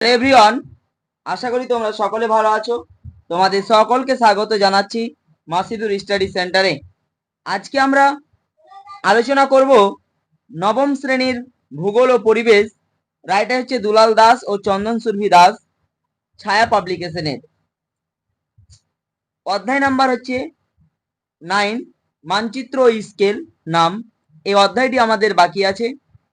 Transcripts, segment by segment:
Everyone আশা করি তোমরা সকলে ভালো আছো। তোমাদের সকলকে স্বাগত জানাচ্ছি মাসিদুর স্টাডি সেন্টারে আজকে আমরা আলোচনা করব নবম শ্রেণির ভূগোল ও পরিবেশ। রাইটার হচ্ছে দুলাল দাস ও চন্দন সুরভি দাস, ছায়া পাবলিকেশনের অধ্যায় নাম্বার হচ্ছে নাইন, মানচিত্র ও স্কেল নাম। এই অধ্যায়টি আমাদের বাকি আছে।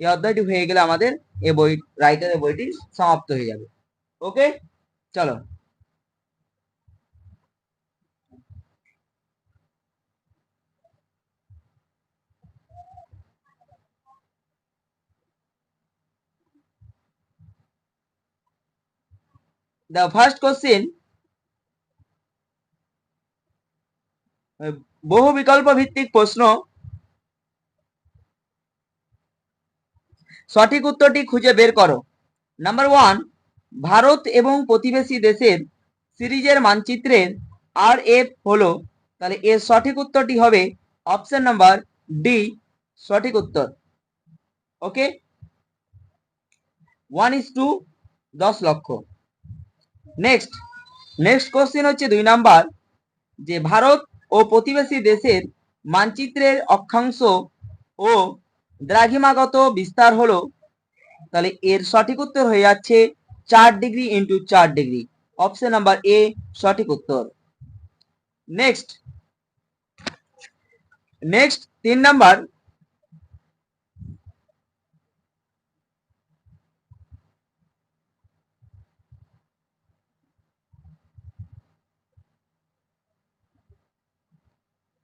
এই অধ্যায়টি হয়ে গেলে আমাদের এই বই রাইটারের বইটি সমাপ্ত হয়ে যাবে। ওকে চলো। The first question. বহু বিকল্প ভিত্তিক প্রশ্ন সঠিক উত্তরটি খুঁজে বের করো। নাম্বার ওয়ান ভারত এবং প্রতিবেশী দেশের সিরিজের মানচিত্রের আর এফ হলো। তাহলে এর সঠিক উত্তরটি হবে অপশন নাম্বার ডি সঠিক উত্তর। ওকে ওয়ান ইস টু দশ লক্ষ। নেক্সট নেক্সট কোশ্চেন হচ্ছে দুই নাম্বার। যে ভারত ও প্রতিবেশী দেশের মানচিত্রের অক্ষাংশ ও দ্রাঘিমাগত বিস্তার হলো, তাহলে এর সঠিক উত্তর হয়ে যাচ্ছে চার ডিগ্রি ইন্টু চার ডিগ্রি। অপশন নাম্বার এ সঠিক উত্তর। নেক্সট নেক্সট তিন নাম্বার।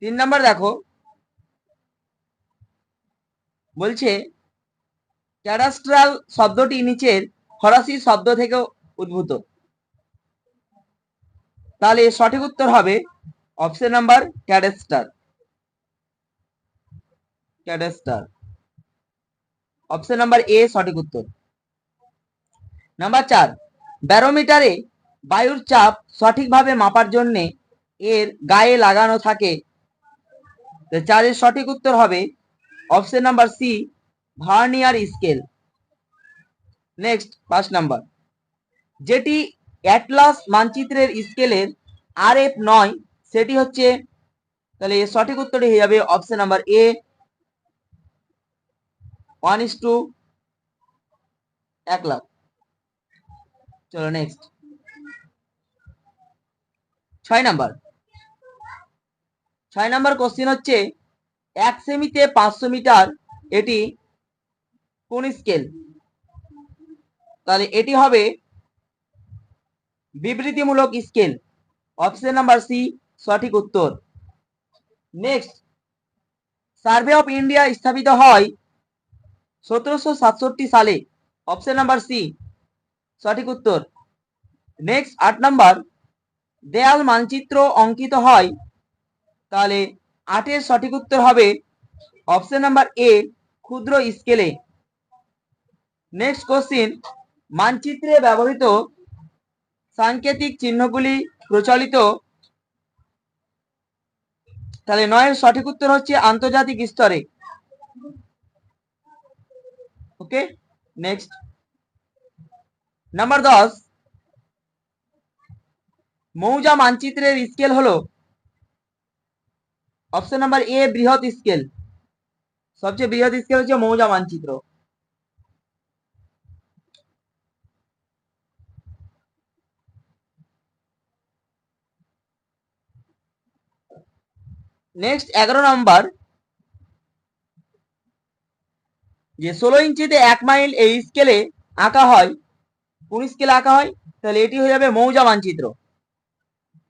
তিন নাম্বার দেখো। বলছে, ক্যাডাস্ট্রাল শব্দটি নিচের ফরাসি শব্দ থেকে উদ্ভূত। তাহলে সঠিক উত্তর হবে option number cadastre cadastre option number A সঠিক উত্তর। নাম্বার চার, ব্যারোমিটারে বায়ুর চাপ সঠিকভাবে মাপার জন্যে এর গায়ে লাগানো থাকে। চারের সঠিক উত্তর হবে option number C vernier scale next পাঁচ নাম্বার যেটি অ্যাটলাস মানচিত্রের স্কেলের আর এফ নয়, সেটি হচ্ছে, তাহলে সঠিক উত্তরটি হয়ে যাবে option number A one is two এক লাখ। চলো নেক্সট ছয় নাম্বার ছয় নাম্বার কোশ্চেন হচ্ছে এক সেমিতে পাঁচশো মিটার, এটি কোন স্কেল তাহলে এটি হবে বিবৃতিমূলক স্কেল অপশন নাম্বার সি সঠিক উত্তর। নেক্সট সার্ভে অফ ইন্ডিয়া স্থাপিত হয় সতেরোশো সাতষট্টি সালে অপশন নাম্বার সি সঠিক উত্তর। নেক্সট আট নাম্বার দেয়াল মানচিত্র অঙ্কিত হয়, তাহলে আটের সঠিক উত্তর হবে অপশন নাম্বার এ ক্ষুদ্র স্কেলে নেক্সট কোশ্চিন মানচিত্রে ব্যবহৃত সাংকেতিক চিহ্নগুলি প্রচলিত। তাহলে নয়ের সঠিক উত্তর হচ্ছে আন্তর্জাতিক স্তরে। ওকে নেক্সট নাম্বার দশ, মৌজা মানচিত্রের স্কেল হলো অপশন নাম্বার এ বৃহৎ স্কেল সবচেয়ে বৃহৎ স্কেল হচ্ছে মৌজা মানচিত্র। নেক্সট এগারো নাম্বার যে ষোলো ইঞ্চিতে এক মাইল এই স্কেলে আঁকা হয়, কোন স্কেলে আঁকা হয়? তাহলে এটি হয়ে যাবে মৌজা মানচিত্র।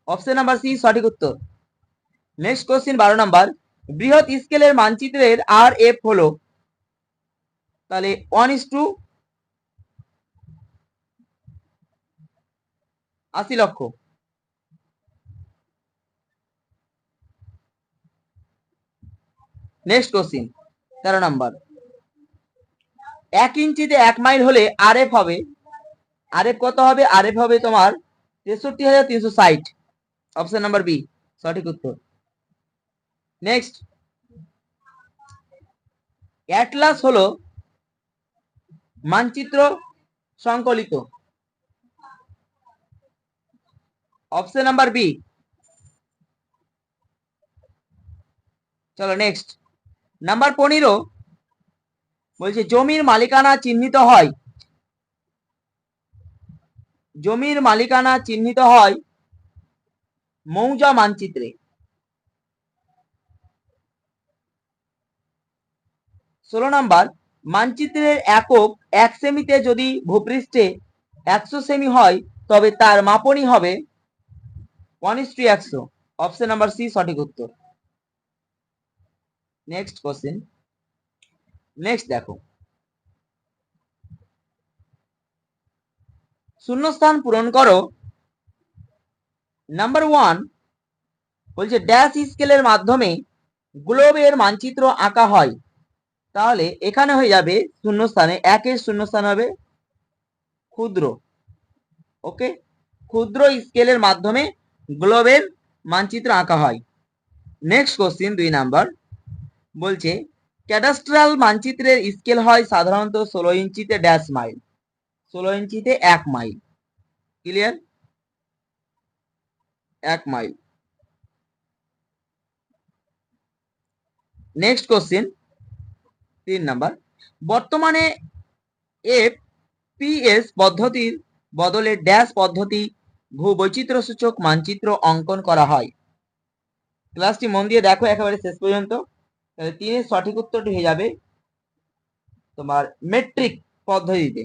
অপশন নাম্বার সি সঠিক উত্তর। নেক্সট কোশ্চিন বারো নাম্বার বৃহৎ স্কেলের মানচিত্রের আর এফ হলো, তাহলে ওয়ান ইস টু আশি লক্ষ। নেক্সট কোশ্চিন তেরো নাম্বার এক ইঞ্চিতে এক মাইল হলে আর এফ হবে। আর এফ কত হবে? আর এফ হবে তোমার তেষট্টি হাজার তিনশো ষাট। অপশন নাম্বার বি সঠিক উত্তর। নেক্সট অ্যাটলাস হলো মানচিত্র সংকলিত। অপশন নাম্বার বি চলো নেক্সট নাম্বার পনেরো বলছে, জমির মালিকানা চিহ্নিত হয়। জমির মালিকানা চিহ্নিত হয় মৌজা মানচিত্রে। ষোলো নাম্বার, মানচিত্রের একক এক সেমিতে যদি ভূপৃষ্ঠে একশো সেমি হয়, তবে তার মাপনই হবে ওয়ান ইস টু একশো। অপশন নাম্বার সি সঠিক উত্তর। নেক্সট কোশ্চেন নেক্সট দেখো। শূন্যস্থান পূরণ করো। নাম্বার ওয়ান বলছে ড্যাশ স্কেলের মাধ্যমে গ্লোবের মানচিত্র আঁকা হয়। তাহলে এখানে হয়ে যাবে শূন্যস্থানে একের শূন্যস্থান হবে ক্ষুদ্র ওকে ক্ষুদ্র স্কেলের মাধ্যমে গ্লোবের মানচিত্র আঁকা হয়। নেক্সট কোশ্চিন দুই নাম্বার বলছে ক্যাডাস্ট্রাল মানচিত্রের স্কেল হয় সাধারণত ষোলো ইঞ্চিতে ড্যাশ মাইল ষোলো ইঞ্চিতে এক মাইল ক্লিয়ার এক মাইল নেক্সট কোশ্চিন তিন নাম্বার। বর্তমানে এফ পিএস পদ্ধতির বদলে ড্যাশ পদ্ধতি ভূবৈচিত্র্য সূচক মানচিত্র অঙ্কন করা হয়। ক্লাসটি মন দিয়ে দেখো একেবারে শেষ পর্যন্ত। তিনের সঠিক উত্তরটি হয়ে যাবে তোমার মেট্রিক পদ্ধতিতে।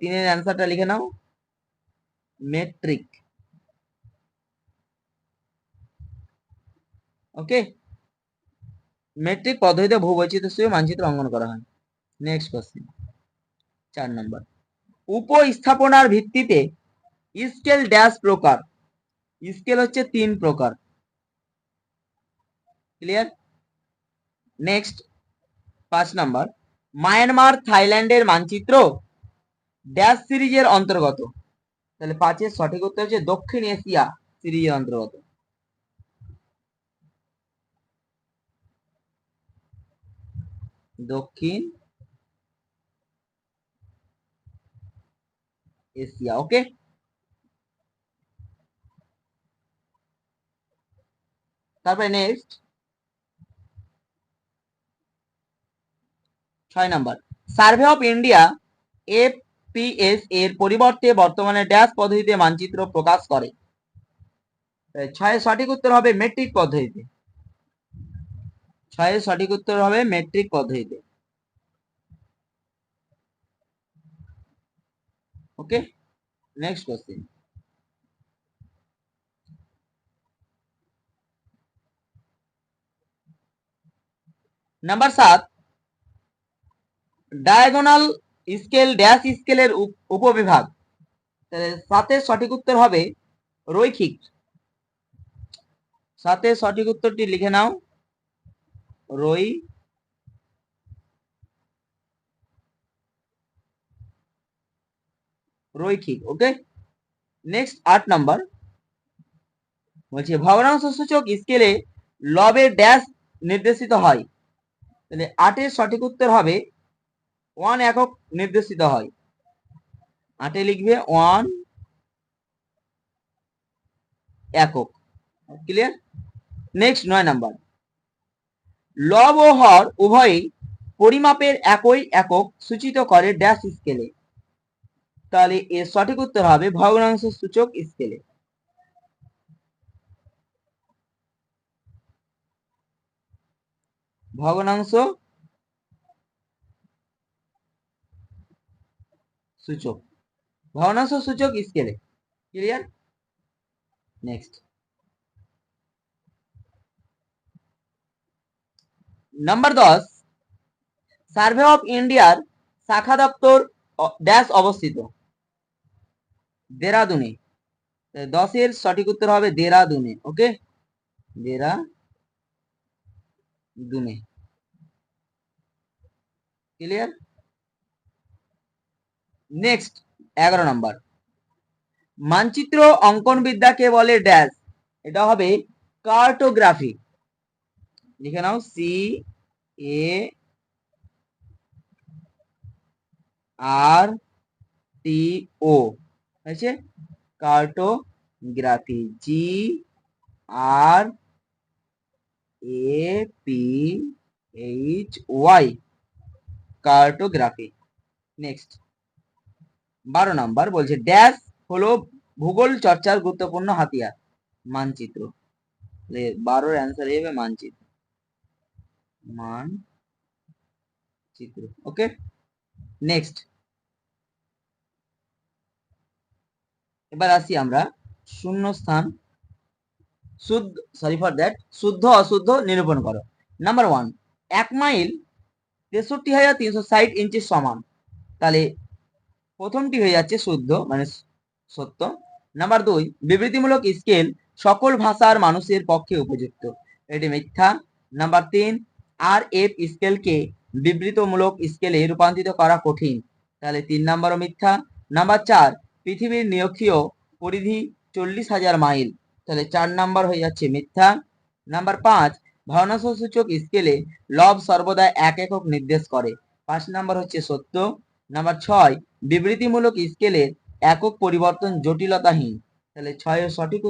তিনের অ্যান্সারটা লিখে নাও। মেট্রিক। ওকে? মেট্রিক পদ্ধতিতে ভূবৈচিত্র্য মানচিত্র অঙ্কন করা হয়। নেক্সট কোশ্চেন চার নম্বর উপস্থাপনার ভিত্তিতে স্কেল ড্যাশ প্রকার। স্কেল হচ্ছে তিন প্রকার। ক্লিয়ার নেক্সট পাঁচ নাম্বার মায়ানমার থাইল্যান্ডের মানচিত্র ড্যাশ সিরিজের অন্তর্গত। তাহলে পাঁচের সঠিক উত্তর হচ্ছে দক্ষিণ এশিয়া সিরিজের অন্তর্গত। দক্ষিণ এশিয়া ওকে তারপরে নেক্সট ছয় number survey of India APS এর পরিবর্তে বর্তমানে ড্যাশ পদ্ধতিতে মানচিত্র প্রকাশ করে। ছয়ের সঠিক উত্তর হবে মেট্রিক পদ্ধতিতে। ছয়ের সঠিক উত্তর হবে মেট্রিক পদ্ধতিতে। ওকে নেক্সট কোশ্চেন নাম্বার সাত ডায়াগোনাল স্কেল ড্যাশ স্কেলের উপ- উপবিভাগ। সাতের সঠিক উত্তর হবে রৈখিক। সাতের সঠিক উত্তরটি লিখে নাও। রই রৈখিক ওকে নেক্সট আট নাম্বার বলছে, ভগ্নাংশ সূচক স্কেলে লবের ড্যাশ নির্দেশিত হয়। তাহলে আটের সঠিক উত্তর হবে ওয়ান একক নির্দেশিত হয়। আটে লিখবে ওয়ান একক। ক্লিয়ার নেক্সট নয় নাম্বার লব ও হর উভয়ই পরিমাপের একই একক সূচিত করে ড্যাশ স্কেলে তাহলে এর সঠিক উত্তর হবে ভগ্নাংশ সূচক স্কেলে ভগ্নাংশ সূচক। ভগ্নাংশ সূচক স্কেলে ক্লিয়ার নেক্সট নাম্বার দশ সার্ভে অফ ইন্ডিয়ার শাখা দপ্তর ড্যাশ অবস্থিত। দেরাদুনে দশের সঠিক উত্তর হবে দেরাদুনে ওকে দেরা দুনে ক্লিয়ার নেক্সট এগারো নম্বর মানচিত্র অঙ্কন বিদ্যাকে বলে ড্যাশ এটা হবে কার্টোগ্রাফি লিখে নাও সি এ আর টি ও হয়েছে? Cartography graphy G R A P H Y cartography. Next বারো নাম্বার বলছে ড্যাশ হলো ভূগোল চর্চার গুরুত্বপূর্ণ হাতিয়ার, মানচিত্র। বারোর অ্যান্সার হবে মানচিত্র। মান চিত্র ওকে নেক্সট এবার আসি আমরা শূন্য স্থান শুদ্ধ সরি ফর দ্যাট শুদ্ধ অশুদ্ধ নিরূপণ করো। নাম্বার ওয়ান এক মাইল তেষট্টি হাজার তিনশো ষাট ইঞ্চি সমান। তাহলে প্রথমটি হয়ে যাচ্ছে শুদ্ধ মানে সত্য। নাম্বার দুই, বিবৃতিমূলক স্কেল সকল ভাষার মানুষের পক্ষে উপযুক্ত। এটি মিথ্যা। নাম্বার তিন আর এফ স্কেলকে বিবৃতমূলক স্কেলে রূপান্তরিত করা কঠিন। তাহলে তিন নাম্বারও মিথ্যা। নাম্বার চার, পৃথিবীর নিরক্ষীয় পরিধি চল্লিশ হাজার মাইল। তাহলে চার নাম্বার হয়ে যাচ্ছে মিথ্যা। নাম্বার পাঁচ ভগ্নাংশ সূচক স্কেলে লব সর্বদা এক একক নির্দেশ করে। পাঁচ নাম্বার হচ্ছে সত্য। নাম্বার ছয়, বিবৃতিমূলক স্কেলের একক পরিবর্তন জটিলতাহীন। তাহলে ছয় সঠিক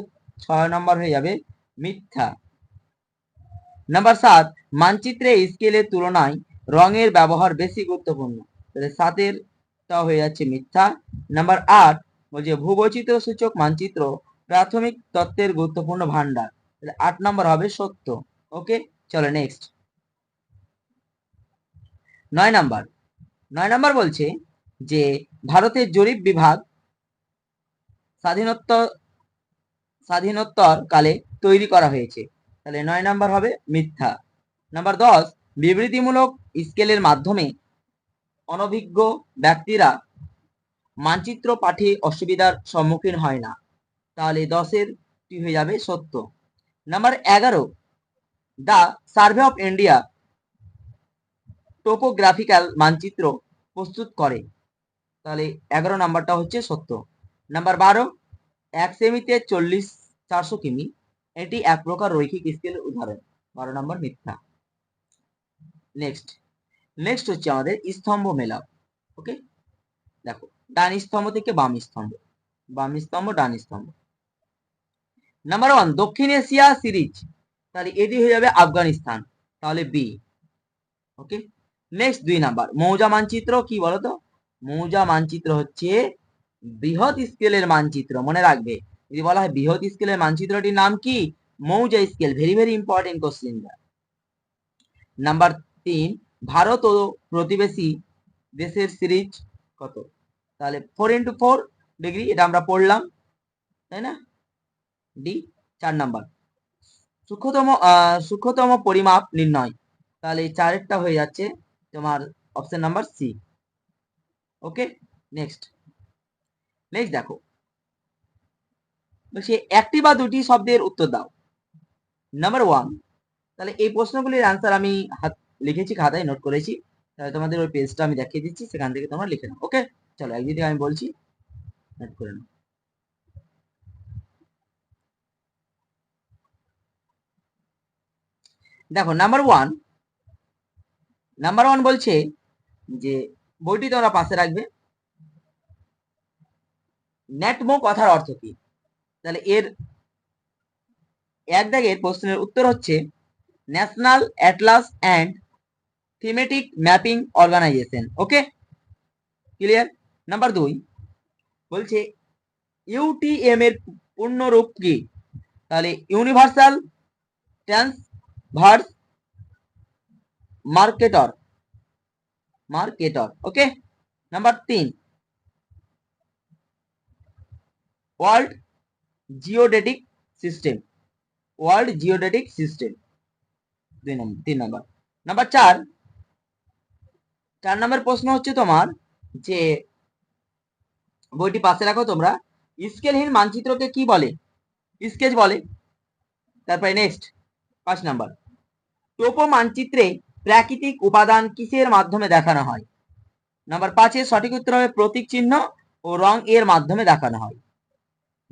ছয় নম্বর হয়ে যাবে মিথ্যা। নাম্বার সাত, মানচিত্রে স্কেলের তুলনায় রঙের ব্যবহার বেশি গুরুত্বপূর্ণ। তাহলে সাতের টা হয়ে যাচ্ছে মিথ্যা। নাম্বার আট বলছে ভূবৈচিত্র সূচক মানচিত্র প্রাথমিক তত্ত্বের গুরুত্বপূর্ণ ভান্ডার তাহলে আট নম্বর হবে সত্য। ওকে চলো নেক্সট নয় নাম্বার নয় নাম্বার বলছে যে ভারতের জরিপ বিভাগ স্বাধীনোত্তর স্বাধীনোত্তর কালে তৈরি করা হয়েছে। তাহলে নয় নাম্বার হবে মিথ্যা। নাম্বার দশ, বিবৃতিমূলক স্কেলের মাধ্যমে অনভিজ্ঞ ব্যক্তিরা মানচিত্র পাঠে অসুবিধার সম্মুখীন হয় না। তাহলে দশের টি হয়ে যাবে সত্য। নাম্বার এগারো, the survey of India topographical মানচিত্র প্রস্তুত করে। তাহলে এগারো নাম্বারটা হচ্ছে সত্য। নাম্বার বারো, এক সেমিতে চল্লিশ চারশো কিমি এটি এক প্রকার রৈখিক স্কেলের উদাহরণ। বারো নম্বর মিথ্যা। নেক্সট নেক্সট হচ্ছে আমাদের স্তম্ভ মেলাও। ওকে দেখো, ডান স্তম্ভ থেকে বাম স্তম্ভ। বাম স্তম্ভ, ডান স্তম্ভ। নাম্বার ওয়ান দক্ষিণ এশিয়া সিরিজ। তাহলে এটি হয়ে যাবে আফগানিস্তান। তাহলে বি ওকে নেক্সট দুই নাম্বার, মৌজা মানচিত্র কি বলতো? মৌজা মানচিত্র হচ্ছে বৃহৎ স্কেলের মানচিত্র, মনে রাখবে। যদি বলা হয় বৃহৎ স্কেলের মানচিত্রটির নাম কি mouza scale very very important question number তিন ভারত ও প্রতিবেশী দেশের সিরিজ কত তাহলে ফোর ইন্টু ফোর ডিগ্রি এটা আমরা পড়লাম তাই না ডি চার নাম্বার সূক্ষ্মতম সূক্ষ্মতম পরিমাপ নির্ণয় তাহলে চারেরটা হয়ে যাচ্ছে তোমার option number C okay next next দেখো বলছে একটি বা দুটি শব্দের উত্তর দাও। নাম্বার ওয়ান তাহলে এই প্রশ্নগুলির অ্যান্সার আমি হাত, লিখেছি খাতায় নোট করেছি। তাহলে তোমাদের ওই পেজটা আমি দেখিয়ে দিচ্ছি, সেখান থেকে তোমরা লিখে নাও ওকে চলো একদিন থেকে আমি বলছি নোট করে নাও। দেখো নাম্বার ওয়ান নাম্বার ওয়ান বলছে যে, বইটি তোমরা পাশে রাখবে। ন্যাটমো কথার অর্থ কি? তাহলে এর, এক দাগের প্রশ্নের উত্তর হচ্ছে national atlas and thematic mapping organisation. Okay? Clear? Number দুই, বলছে ইউটিএম এর পূর্ণরূপ কি? তাহলে universal transverse Mercator Mercator. Okay? Number তিন, world geodetic system world geodetic system দুই নম্বর, তিন নম্বর। নাম্বার চার চার নম্বর প্রশ্ন হচ্ছে তোমার যে বইটি পাশে রাখো তোমরা, স্কেলহীন মানচিত্রকে কি বলে? স্কেচ বলে। তারপরে নেক্সট পাঁচ নাম্বার। টোপো মানচিত্রে প্রাকৃতিক উপাদান কিসের মাধ্যমে দেখানো হয়? নাম্বার পাঁচের সঠিক উত্তর হবে প্রতীক চিহ্ন ও রং এর মাধ্যমে দেখানো হয়।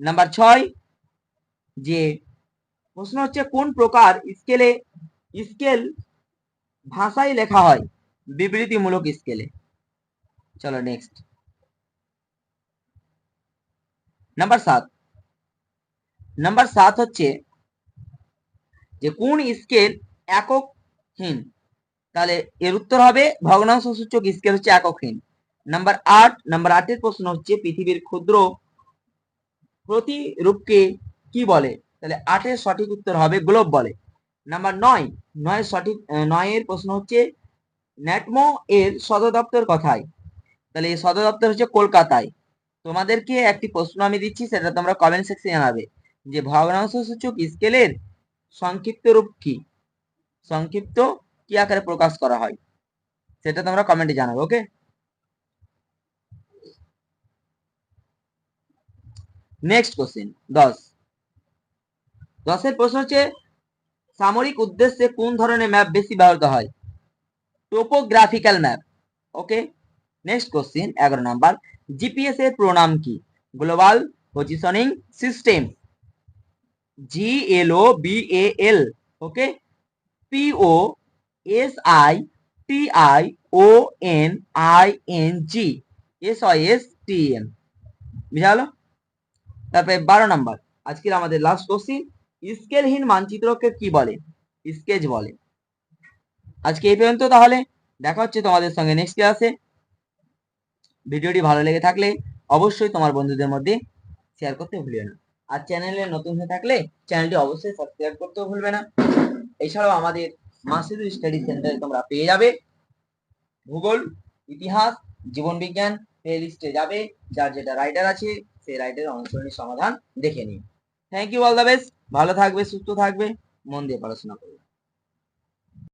নাম্বার ছয়, যে প্রশ্ন হচ্ছে কোন প্রকার স্কেলে স্কেল ভাষায় লেখা হয়? বিবৃতিমূলক স্কেলে চলো নেক্সট নাম্বার সাত। নাম্বার সাত হচ্ছে যে কোন স্কেল এককহীন? তাহলে এর উত্তর হবে ভগ্নাংশ সূচক স্কেল হচ্ছে এককহীন। নাম্বার আট নাম্বার আটের প্রশ্ন হচ্ছে পৃথিবীর ক্ষুদ্র প্রতিরূপকে কি বলে? তাহলে আটের সঠিক উত্তর হবে গ্লোব বলে। নাম্বার নয়, নয়ের সঠিক নয়ের প্রশ্ন হচ্ছে ন্যাটমো এর সদর দপ্তর কোথায়? তাহলে এই সদর দপ্তর হচ্ছে কলকাতায়। তোমাদেরকে একটি প্রশ্ন আমি দিচ্ছি, সেটা তোমরা কমেন্ট সেকশনে জানাবে। যে ভগ্নাংশ সূচক স্কেলের সংক্ষিপ্ত রূপ কি? সংক্ষিপ্ত কি আকারে প্রকাশ করা হয়? সেটা তোমরা কমেন্টে জানাবে ওকে নেক্সট কোশ্চেন দশ। দশের প্রশ্ন হচ্ছে, সামরিক উদ্দেশ্যে কোন ধরনের ম্যাপ বেশি ব্যবহৃত হয়? Topographical map okay next question এগারো নাম্বার। জিপিএস এর প্রোনাম কি? Global positioning system G L O B A L okay P O S I T I O N I N G S I S T M বুঝা তারপরে বারো number. আজকের আমাদের last question স্কেলহীন মানচিত্রকে কি বলে? স্কেচ বলে। আজকে এই পর্যন্ত তাহলে, দেখা হচ্ছে তোমাদের সঙ্গে নেক্সট ক্লাসে ভিডিওটি ভালো লেগে থাকলে অবশ্যই তোমার বন্ধুদের মধ্যে শেয়ার করতে ভুলিও না। আর চ্যানেলে নতুন হয়ে থাকলে চ্যানেলটি অবশ্যই সাবস্ক্রাইব করতেও ভুলবে না। এছাড়াও আমাদের মাসিদু স্টাডি সেন্টারে তোমরা পেয়ে যাবে। ভূগোল, ইতিহাস জীবন বিজ্ঞান প্লে লিস্টে যাবে। যার যেটা রাইটার আছে সেই রাইটের অনুসরণী সমাধান দেখে নিন। Thank you all the best ভালো থাকবে, সুস্থ থাকবে, মন দিয়ে পড়াশোনা করবে।